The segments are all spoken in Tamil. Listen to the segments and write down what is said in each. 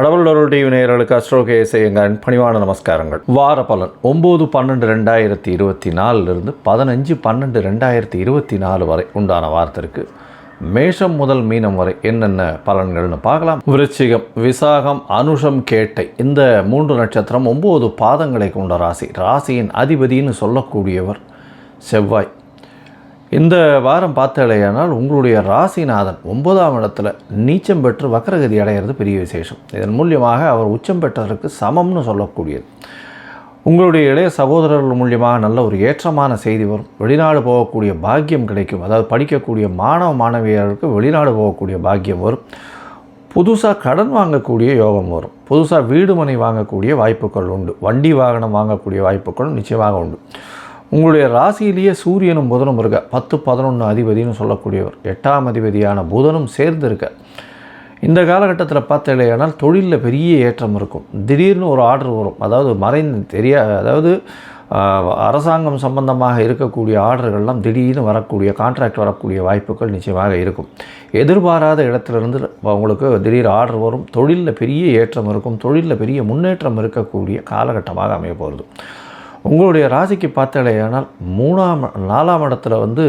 கடவுளருடைய நேயர்களுக்கு அஸ்ட்ரோகேசை எங்கள் பணிவான நமஸ்காரங்கள். வார பலன் ஒம்பது பன்னெண்டு ரெண்டாயிரத்தி இருபத்தி நாலுலேருந்து பதினஞ்சு பன்னெண்டு ரெண்டாயிரத்தி இருபத்தி நாலு வரை உண்டான வாரத்திற்கு மேஷம் முதல் மீனம் வரை என்னென்ன பலன்கள்னு பார்க்கலாம். விருச்சிகம் விசாகம் அனுஷம் கேட்டை இந்த மூன்று நட்சத்திரம் ஒம்பது பாதங்களை கொண்ட ராசி. ராசியின் அதிபதின்னு சொல்லக்கூடியவர் செவ்வாய் இந்த வாரம் பார்த்தாலேயானால் உங்களுடைய ராசிநாதன் ஒன்பதாம் இடத்துல நீச்சம் பெற்று வக்கரகதி அடைகிறது பெரிய விசேஷம். இதன் மூலியமாக அவர் உச்சம் பெற்றதற்கு சமம்னு சொல்லக்கூடியது. உங்களுடைய இளைய சகோதரர்கள் மூலியமாக நல்ல ஒரு ஏற்றமான செய்தி வரும். வெளிநாடு போகக்கூடிய பாக்கியம் கிடைக்கும். அதாவது படிக்கக்கூடிய மாணவ மாணவியருக்கு வெளிநாடு போகக்கூடிய பாக்கியம் வரும். புதுசாக கடன் வாங்கக்கூடிய யோகம் வரும். புதுசாக வீடு மனை வாங்கக்கூடிய வாய்ப்புகள் உண்டு. வண்டி வாகனம் வாங்கக்கூடிய வாய்ப்புகளும் நிச்சயமாக உண்டு. உங்களுடைய ராசியிலேயே சூரியனும் புதனும் இருக்க. பத்து பதினொன்று அதிபதினு சொல்லக்கூடியவர். எட்டாம் அதிபதியான புதனும் சேர்ந்து இருக்க. இந்த காலகட்டத்தில் பார்த்தீங்களேனால் தொழிலில் பெரிய ஏற்றம் இருக்கும். திடீர்னு ஒரு ஆர்டர் வரும். அதாவது மறைந்து தெரியா அதாவது அரசாங்கம் சம்பந்தமாக இருக்கக்கூடிய ஆர்டர்கள்லாம் திடீர்னு வரக்கூடிய கான்ட்ராக்ட் வரக்கூடிய வாய்ப்புகள் நிச்சயமாக இருக்கும். எதிர்பாராத இடத்துலேருந்து உங்களுக்கு திடீர் ஆர்டர் வரும். தொழிலில் பெரிய ஏற்றம் இருக்கும். தொழிலில் பெரிய முன்னேற்றம் இருக்கக்கூடிய காலகட்டமாக அமைய போகிறது உங்களுடைய ராசிக்கு பார்த்தாலேயானால் மூணாம் நாலாம் இடத்துல வந்து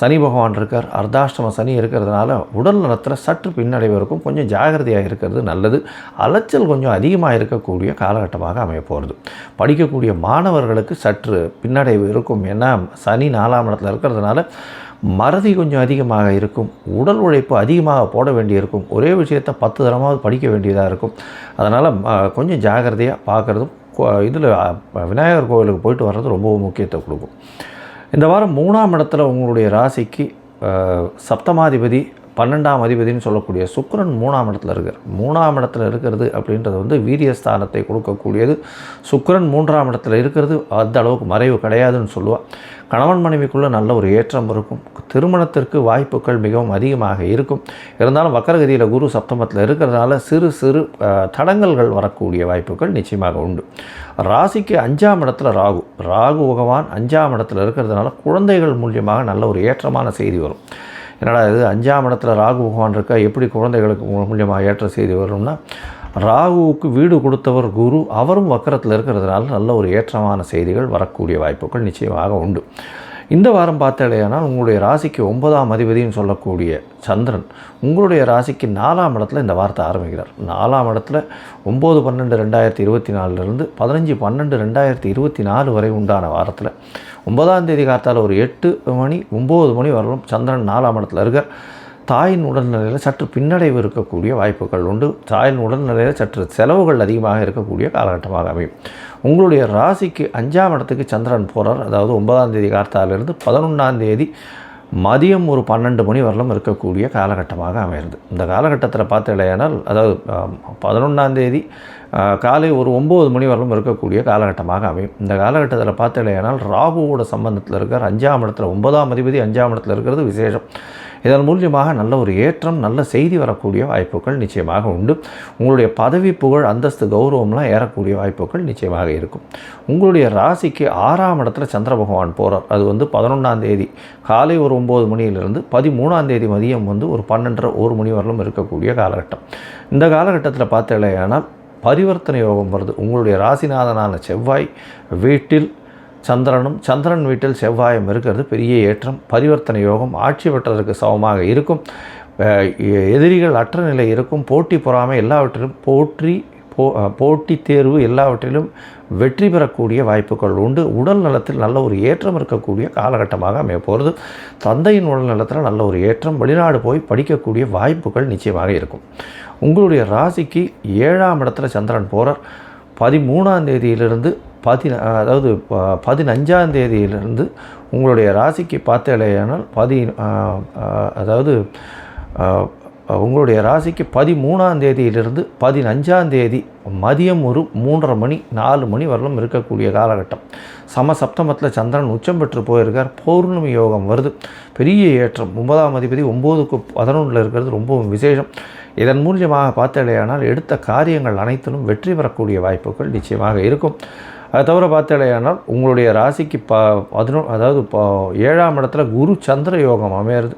சனி பகவான் இருக்கார். அர்த்தாஷ்டம சனி இருக்கிறதுனால உடல் நலத்தில் சற்று பின்னடைவு இருக்கும். கொஞ்சம் ஜாகிரதையாக இருக்கிறது நல்லது. அலைச்சல் கொஞ்சம் அதிகமாக இருக்கக்கூடிய காலகட்டமாக அமைய போகிறது படிக்கக்கூடிய மாணவர்களுக்கு சற்று பின்னடைவு இருக்கும். ஏன்னா சனி நாலாம் இடத்துல இருக்கிறதுனால மறதி கொஞ்சம் அதிகமாக இருக்கும். உடல் உழைப்பு அதிகமாக போட வேண்டியிருக்கும். ஒரே விஷயத்தை பத்து தரமாவது படிக்க வேண்டியதாக இருக்கும். அதனால் கொஞ்சம் ஜாகிரதையாக பார்க்குறதும் இதில் விநாயகர் கோவிலுக்கு போயிட்டு வர்றது ரொம்ப முக்கியத்துவம் கொடுக்கும். இந்த வாரம் மூணாம் இடத்துல உங்களுடைய ராசிக்கு சப்தமாதிபதி பன்னெண்டாம் அதிபதினு சொல்லக்கூடிய சுக்கரன் மூணாம் இடத்துல இருக்கார். மூணாம் இடத்துல இருக்கிறது அப்படின்றது வந்து வீரியஸ்தானத்தை கொடுக்கக்கூடியது. சுக்கரன் மூன்றாம் இடத்துல இருக்கிறது அந்த அளவுக்கு மறைவு கிடையாதுன்னு சொல்லுவாள் கணவன் மனைவிக்குள்ளே நல்ல ஒரு ஏற்றம் இருக்கும். திருமணத்திற்கு வாய்ப்புகள் மிகவும் அதிகமாக இருக்கும். இருந்தாலும் வக்கரகதியில் குரு சப்தமத்தில் இருக்கிறதுனால சிறு சிறு தடங்கல்கள் வரக்கூடிய வாய்ப்புகள் நிச்சயமாக உண்டு. ராசிக்கு அஞ்சாம் இடத்துல ராகு. ராகு பகவான் அஞ்சாம் இடத்துல இருக்கிறதுனால குழந்தைகள் மூலியமாக நல்ல ஒரு ஏற்றமான செய்தி வரும். என்னடா இது அஞ்சாம் இடத்துல ராகு பகவான் இருக்கா? எப்படி குழந்தைகளுக்கு மூலியமாக ஏற்ற செய்தி வரும்னா ராகுவுக்கு வீடு கொடுத்தவர் குரு அவரும் வக்கரத்தில் இருக்கிறதுனால நல்ல ஒரு ஏற்றமான செய்திகள் வரக்கூடிய வாய்ப்புகள் நிச்சயமாக உண்டு. இந்த வாரம் பார்த்தாலேயானால் உங்களுடைய ராசிக்கு ஒன்பதாம் அதிபதினு சொல்லக்கூடிய சந்திரன் உங்களுடைய ராசிக்கு நாலாம் இடத்துல இந்த வார்த்தை ஆரம்பிக்கிறார். நாலாம் இடத்துல ஒம்பது பன்னெண்டு ரெண்டாயிரத்தி இருபத்தி நாலுலேருந்து பதினஞ்சு பன்னெண்டு ரெண்டாயிரத்தி இருபத்தி நாலு வரை உண்டான வாரத்தில் ஒன்பதாம் தேதி காத்தால் ஒரு எட்டு மணி ஒம்பது மணி வரலும் சந்திரன் நாலாம் இடத்துல இருக்கார். தாயின் உடல்நிலையில் சற்று பின்னடைவு இருக்கக்கூடிய வாய்ப்புகள் உண்டு. தாயின் உடல்நிலையில் சற்று செலவுகள் அதிகமாக இருக்கக்கூடிய காலகட்டமாக அமையும். உங்களுடைய ராசிக்கு அஞ்சாம் இடத்துக்கு சந்திரன் போகிறார் அதாவது ஒன்பதாம் தேதி கார்த்தாலிருந்து பதினொன்றாம் தேதி மதியம் ஒரு பன்னெண்டு மணி வரலும் இருக்கக்கூடிய காலகட்டமாக அமைகிறது. இந்த காலகட்டத்தில் பார்த்தீங்களேனால் அதாவது பதினொன்றாம் தேதி காலை ஒரு ஒம்பது மணி வரலும் இருக்கக்கூடிய காலகட்டமாக அமையும். இந்த காலகட்டத்தில் பார்த்தீங்களேனால் ராகுவோட சம்பந்தத்தில் இருக்கிற அஞ்சாம் இடத்துல ஒன்பதாம் அதிபதி அஞ்சாம் இடத்துல இருக்கிறது விசேஷம். இதன் மூலியமாக நல்ல ஒரு ஏற்றம் நல்ல செய்தி வரக்கூடிய வாய்ப்புகள் நிச்சயமாக உண்டு. உங்களுடைய பதவி புகழ் அந்தஸ்து கௌரவம்லாம் ஏறக்கூடிய வாய்ப்புகள் நிச்சயமாக இருக்கும். உங்களுடைய ராசிக்கு ஆறாம் இடத்துல சந்திர பகவான் போகிறார் அது வந்து பதினொன்றாம் தேதி காலை ஒரு ஒம்பது மணியிலிருந்து பதிமூணாம் தேதி மதியம் வந்து ஒரு பன்னெண்டரை ஒரு மணி வரலும் இருக்கக்கூடிய காலகட்டம். இந்த காலகட்டத்தில் பார்த்தீங்களேனால் பரிவர்த்தனை யோகம் வருது. உங்களுடைய ராசிநாதனான செவ்வாய் வீட்டில் சந்திரனும் சந்திரன் வீட்டில் செவ்வாயும் இருக்கிறது. பெரிய ஏற்றம் பரிவர்த்தனை யோகம் ஆட்சி பெற்றதற்கு சமமாக இருக்கும். எ- எதிரிகள் அற்ற நிலை இருக்கும். போட்டி பொறாமை எல்லாவற்றிலும் போற்றி போ போட்டி தேர்வு எல்லாவற்றிலும் வெற்றி பெறக்கூடிய வாய்ப்புகள் உண்டு. உடல் நலத்தில் நல்ல ஒரு ஏற்றம் இருக்கக்கூடிய காலகட்டமாக அமைய போகிறது. தந்தையின் உடல் நலத்தில் நல்ல ஒரு ஏற்றம் வெளிநாடு போய் படிக்கக்கூடிய வாய்ப்புகள் நிச்சயமாக இருக்கும். உங்களுடைய ராசிக்கு ஏழாம் இடத்துல சந்திரன் போகிறார் பதிமூணாம் தேதியிலிருந்து பதின அதாவது ப- பதினஞ்சாம் தேதியிலிருந்து உங்களுடைய ராசிக்கு பார்த்தேலையானால் பதி அதாவது உங்களுடைய ராசிக்கு பதிமூணாம் தேதியிலிருந்து பதினஞ்சாம் தேதி மதியம் ஒரு மூன்றரை மணி நாலு மணி வரலும் இருக்கக்கூடிய காலகட்டம். சம சப்தமத்தில் சந்திரன் உச்சம் பெற்று போயிருக்கார். பௌர்ணமி யோகம் வருது. பெரிய ஏற்றம். ஒன்பதாம் அதிபதி ஒம்போதுக்கு பதினொன்றில் இருக்கிறது ரொம்பவும் விசேஷம். இதன் மூலியமாக பார்த்தேலையானால் எடுத்த காரியங்கள் அனைத்திலும் வெற்றி பெறக்கூடிய வாய்ப்புகள் நிச்சயமாக இருக்கும். அது தவிர பார்த்தாலேயானால் உங்களுடைய ராசிக்கு ப பதினொ அதாவது இப்போ ஏழாம் இடத்துல குரு சந்திர யோகம் அமையிறது.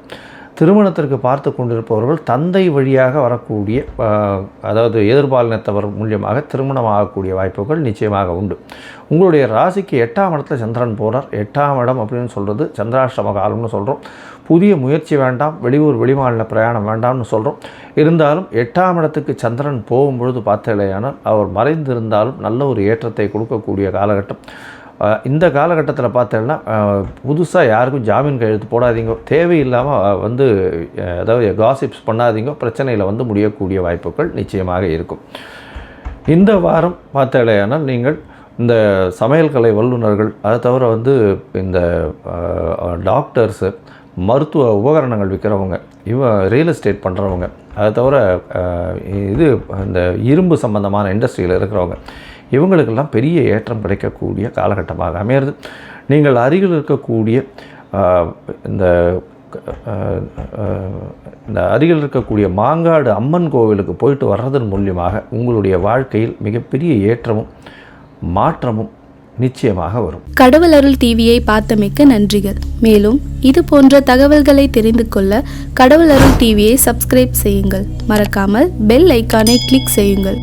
திருமணத்திற்கு பார்த்து கொண்டிருப்பவர்கள் தந்தை வழியாக வரக்கூடிய அதாவது எதிர்பாலினத்தவர் மூலியமாக திருமணம் ஆகக்கூடிய வாய்ப்புகள் நிச்சயமாக உண்டு. உங்களுடைய ராசிக்கு எட்டாம் இடத்துல சந்திரன் போகிறார் எட்டாம் இடம் அப்படின்னு சொல்கிறது சந்திராஷ்டம காலம்னு சொல்கிறோம் புதிய முயற்சி வேண்டாம் வெளியூர் வெளிமாநில பிரயாணம் வேண்டாம்னு சொல்கிறோம் இருந்தாலும் எட்டாம் இடத்துக்கு சந்திரன் போகும்பொழுது பார்த்தலையானால் அவர் மறைந்திருந்தாலும் நல்ல ஒரு ஏற்றத்தை கொடுக்கக்கூடிய காலகட்டம். இந்த காலகட்டத்தில் பார்த்தேன்னா புதுசாக யாருக்கும் ஜாமீன் கையெழுத்து போடாதீங்க. தேவையில்லாமல் வந்து அதாவது காசிப்ஸ் பண்ணாதீங்க. பிரச்சனையில் வந்து முடியக்கூடிய வாய்ப்புகள் நிச்சயமாக இருக்கும். இந்த வாரம் பார்த்தாலேயானால் நீங்கள் இந்த சமையல் கலை வல்லுநர்கள் அதை தவிர வந்து இந்த டாக்டர்ஸு மருத்துவ உபகரணங்கள் விற்கிறவங்க இவ ரியல் எஸ்டேட் பண்ணுறவங்க அதை தவிர இது இந்த இரும்பு சம்பந்தமான இண்டஸ்ட்ரியில் இருக்கிறவங்க இவங்களுக்கெல்லாம் பெரிய ஏற்றம் கிடைக்கக்கூடிய காலகட்டமாக அமையிறது. நீங்கள் அருகில் இருக்கக்கூடிய இந்த இந்த அருகில் இருக்கக்கூடிய மாங்காடு அம்மன் கோவிலுக்கு போயிட்டு வர்றதன் மூலியமாக உங்களுடைய வாழ்க்கையில் மிகப்பெரிய ஏற்றமும் மாற்றமும் நிச்சயமாக வரும். கடவுள் அருள் டிவியை பார்த்தமைக்க நன்றிகள். மேலும் இது போன்ற தகவல்களை தெரிந்து கொள்ள கடவுள் அருள் டிவியை சப்ஸ்கிரைப் செய்யுங்கள். மறக்காமல் பெல் ஐக்கானை கிளிக் செய்யுங்கள்.